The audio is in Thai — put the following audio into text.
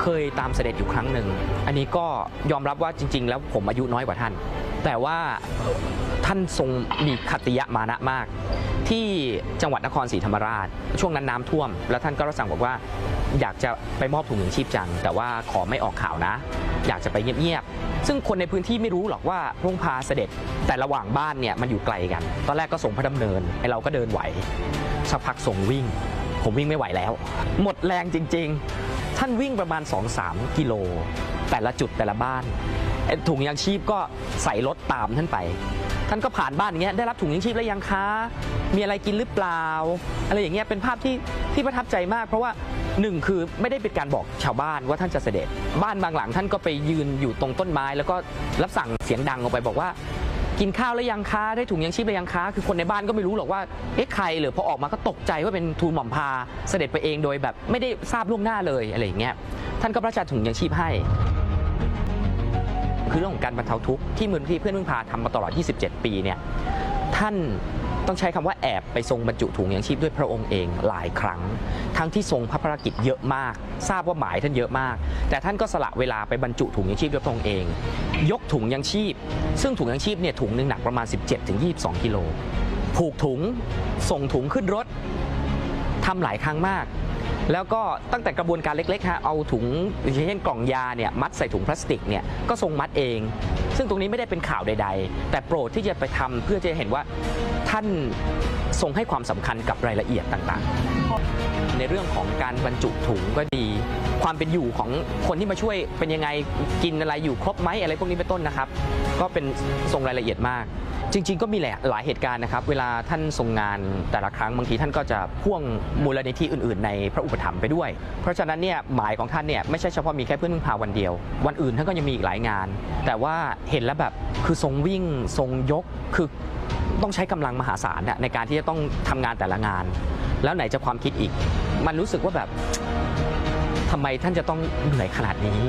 เคยตามเสด็จอยู่ครั้งหนึ่ง อันนี้ก็ยอมรับว่าจริง ๆ แล้วผมอายุน้อยกว่าท่าน แต่ว่าท่านทรงมีขัติยะมานะมาก ที่จังหวัดนครศรีธรรมราช ช่วงนั้นน้ำท่วม แล้วท่านก็รับสั่งบอกว่าอยากจะไปมอบถุงยังชีพจัง แต่ว่าขอไม่ออกข่าวนะ อยากจะไปเงียบๆ ซึ่งคนในพื้นที่ไม่รู้หรอกว่าพระองพาเสด็จ แต่ระหว่างบ้านเนี่ยมันอยู่ไกลกัน ตอนแรกก็ส่งพระดำเนินไอเราก็เดินไหวสักพักส่งวิ่ง ผมวิ่งไม่ไหวแล้ว หมดแรงจริง ๆ ท่านวิ่งประมาณ 2-3 กิโล แต่ละจุดแต่ละบ้านไอ้ถุงยางชีพก็ใส่รถตามท่านไป ท่านก็ผ่านบ้านอย่างเงี้ยได้รับถุงยังชีพแล้วยังคะมีอะไรกินหรือเปล่า อะไรอย่างเงี้ยเป็นภาพที่ที่ประทับใจมาก เพราะว่าหนึ่งคือไม่ได้เป็นการบอกชาวบ้านว่าท่านจะเสด็จ บ้านบางหลังท่านก็ไปยืนอยู่ตรงต้นไม้ แล้วก็รับสั่งเสียงดังออกไปบอกว่า กินข้าวแล้วยังค้าได้ถุงยังชีพแล้วยังค้า คือคนในบ้านก็ไม่รู้หรอกว่าเอ๊ะใครหรือพอออกมาก็ตกใจว่าเป็นทูลหม่อมพาเสด็จไปเองโดยแบบไม่ได้ทราบล่วงหน้าเลยอะไรอย่างเงี้ยท่านก็พระราชทานถุงยังชีพให้ คือเรื่องของการบรรเทาทุกข์ที่มูลที่เพื่อนพึ่งพาทำมาตลอด 27 ปีเนี่ยท่าน ต้องใช้คำว่าแอบไปทรงบรรจุถุงยังชีพด้วยพระองค์เองหลายครั้ง ทั้งที่ทรงพระภารกิจเยอะมาก ทราบว่าหมายท่านเยอะมาก แต่ท่านก็สละเวลาไปบรรจุถุงยังชีพด้วยพระองค์เอง ยกถุงยังชีพ ซึ่งถุงยังชีพเนี่ยถุงหนึ่งหนักประมาณ 17-22กิโลผูกถุงส่งถุงขึ้นรถทำหลายครั้งมาก แล้วก็ตั้งแต่กระบวนการเล็กๆฮะเอาถุงอย่างเช่นกล่องยาเนี่ยมัดใส่ถุงพลาสติกเนี่ยก็ทรงมัดเองซึ่งตรงนี้ไม่ได้เป็นข่าวใด ๆ แต่โปรดที่จะไปทำเพื่อจะเห็นว่าท่านทรงให้ความสำคัญกับรายละเอียดต่างๆ ในเรื่องของการบรรจุถุงก็ดี ความเป็นอยู่ของคนที่มาช่วยเป็นยังไงกินอะไรอยู่ครบไหมอะไรพวกนี้เป็นต้นนะครับ ก็เป็นทรงรายละเอียดมาก จริง ๆ ก็มีหลายหลายเหตุการณ์นะครับ เวลาท่านทรงงานแต่ละครั้งบางทีท่านก็จะพ่วงมูลนิธิอื่น ๆ ในพระอุปถัมภ์ไปด้วย เพราะฉะนั้นเนี่ยหมายของท่านเนี่ยไม่ใช่เฉพาะมีแค่เพื่อนพึ่งพาวันเดียว วันอื่นท่านก็ยังมีอีกหลายงาน แต่ว่าเห็นแล้วแบบคือทรงวิ่งทรงยกคือต้องใช้กำลังมหาศาลในการที่จะต้องทำงานแต่ละงาน แล้วไหนจะความคิดอีก มันรู้สึกว่าแบบทำไมท่านจะต้องเหนื่อยขนาดนี้